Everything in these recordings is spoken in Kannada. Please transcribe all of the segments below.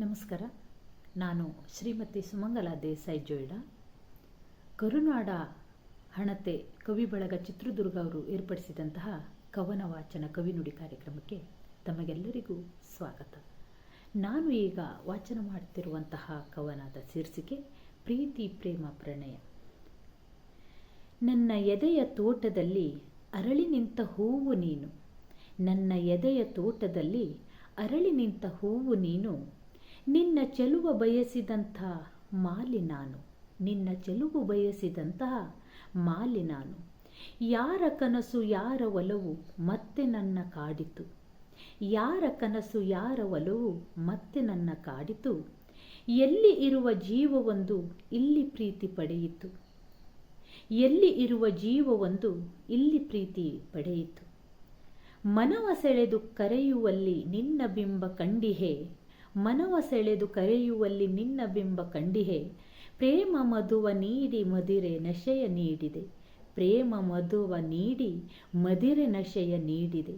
ನಮಸ್ಕಾರ. ನಾನು ಶ್ರೀಮತಿ ಸುಮಂಗಲ ದೇಸಾಯಿ ಜೋಯ್ಡಾ. ಕರುನಾಡ ಹಣತೆ ಕವಿ ಬಳಗ ಚಿತ್ರದುರ್ಗ ಅವರು ಏರ್ಪಡಿಸಿದಂತಹ ಕವನ ವಾಚನ ಕವಿನುಡಿ ಕಾರ್ಯಕ್ರಮಕ್ಕೆ ತಮಗೆಲ್ಲರಿಗೂ ಸ್ವಾಗತ. ನಾನು ಈಗ ವಾಚನ ಮಾಡುತ್ತಿರುವಂತಹ ಕವನದ ಶೀರ್ಷಿಕೆ ಪ್ರೀತಿ, ಪ್ರೇಮ, ಪ್ರಣಯ. ನನ್ನ ಎದೆಯ ತೋಟದಲ್ಲಿ ಅರಳಿ ನಿಂತ ಹೂವು ನೀನು. ನನ್ನ ಎದೆಯ ತೋಟದಲ್ಲಿ ಅರಳಿ ನಿಂತ ಹೂವು ನೀನು. ನಿನ್ನ ಚೆಲುವ ಬಯಸಿದಂಥ ಮಾಲಿ ನಾನು. ನಿನ್ನ ಚೆಲುವು ಬಯಸಿದಂತಹ ಮಾಲಿ ನಾನು. ಯಾರ ಕನಸು, ಯಾರ ಒಲವು ಮತ್ತೆ ನನ್ನ ಕಾಡಿತು. ಯಾರ ಕನಸು, ಯಾರ ಒಲವು ಮತ್ತೆ ನನ್ನ ಕಾಡಿತು. ಎಲ್ಲಿ ಇರುವ ಜೀವವೊಂದು ಇಲ್ಲಿ ಪ್ರೀತಿ ಪಡೆಯಿತು. ಎಲ್ಲಿ ಇರುವ ಜೀವವೊಂದು ಇಲ್ಲಿ ಪ್ರೀತಿ ಪಡೆಯಿತು. ಮನವ ಸೆಳೆದು ಕರೆಯುವಲ್ಲಿ ನಿನ್ನ ಬಿಂಬ ಕಂಡಿಹೆ. ಮನವ ಸೆಳೆದು ಕರೆಯುವಲ್ಲಿ ನಿನ್ನ ಬಿಂಬ ಕಂಡಿಹೆ. ಪ್ರೇಮ ಮಧುವ ನೀಡಿ ಮದಿರೆ ನಶೆಯ ನೀಡಿದೆ. ಪ್ರೇಮ ಮಧುವ ನೀಡಿ ಮದಿರೆ ನಶೆಯ ನೀಡಿದೆ.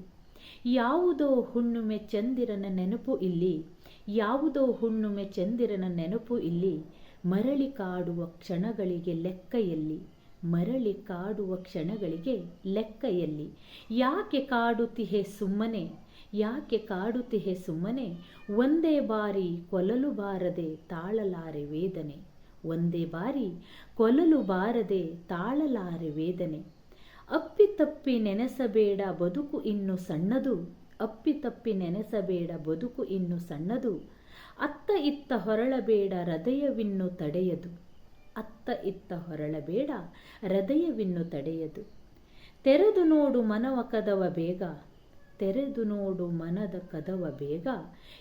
ಯಾವುದೋ ಹುಣ್ಣುಮೆ ಚಂದಿರನ ನೆನಪು ಇಲ್ಲಿ. ಯಾವುದೋ ಹುಣ್ಣುಮೆ ಚಂದಿರನ ನೆನಪು ಇಲ್ಲಿ. ಮರಳಿ ಕಾಡುವ ಕ್ಷಣಗಳಿಗೆ ಲೆಕ್ಕ ಎಲ್ಲಿ. ಮರಳಿ ಕಾಡುವ ಕ್ಷಣಗಳಿಗೆ ಲೆಕ್ಕ ಎಲ್ಲಿ ಯಾಕೆ ಕಾಡುತ್ತಿಹೆ ಸುಮ್ಮನೆ? ಯಾಕೆ ಕಾಡುತ್ತಿಹೆ ಸುಮ್ಮನೆ? ಒಂದೇ ಬಾರಿ ಕೊಲಲು ಬಾರದೆ ತಾಳಲಾರೆ ವೇದನೆ. ಒಂದೇ ಬಾರಿ ಕೊಲಲು ಬಾರದೆ ತಾಳಲಾರೆ ವೇದನೆ. ಅಪ್ಪಿತಪ್ಪಿ ನೆನೆಸಬೇಡ ಬದುಕು ಇನ್ನು ಸಣ್ಣದು. ಅಪ್ಪಿತಪ್ಪಿ ನೆನೆಸಬೇಡ ಬದುಕು ಇನ್ನು ಸಣ್ಣದು. ಅತ್ತ ಇತ್ತ ಹೊರಳಬೇಡ ಹೃದಯವಿನ್ನು ತಡೆಯದು. ಅತ್ತ ಇತ್ತ ಹೊರಳಬೇಡ, ಹೃದಯವಿನ್ನು ತಡೆಯದು. ತೆರೆದು ನೋಡು ಮನವ ಕದವ ಬೇಗ, ತೆರೆದು ನೋಡು ಮನದ ಕದವ ಬೇಗ.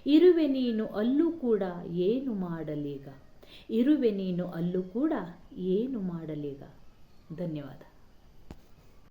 ಇರುವೆ ನೀನು ಅಲ್ಲೂ ಕೂಡ ಏನು ಮಾಡಲೀಗ? ಇರುವೆ ನೀನು ಅಲ್ಲೂ ಕೂಡ ಏನು ಮಾಡಲೀಗ? ಧನ್ಯವಾದ.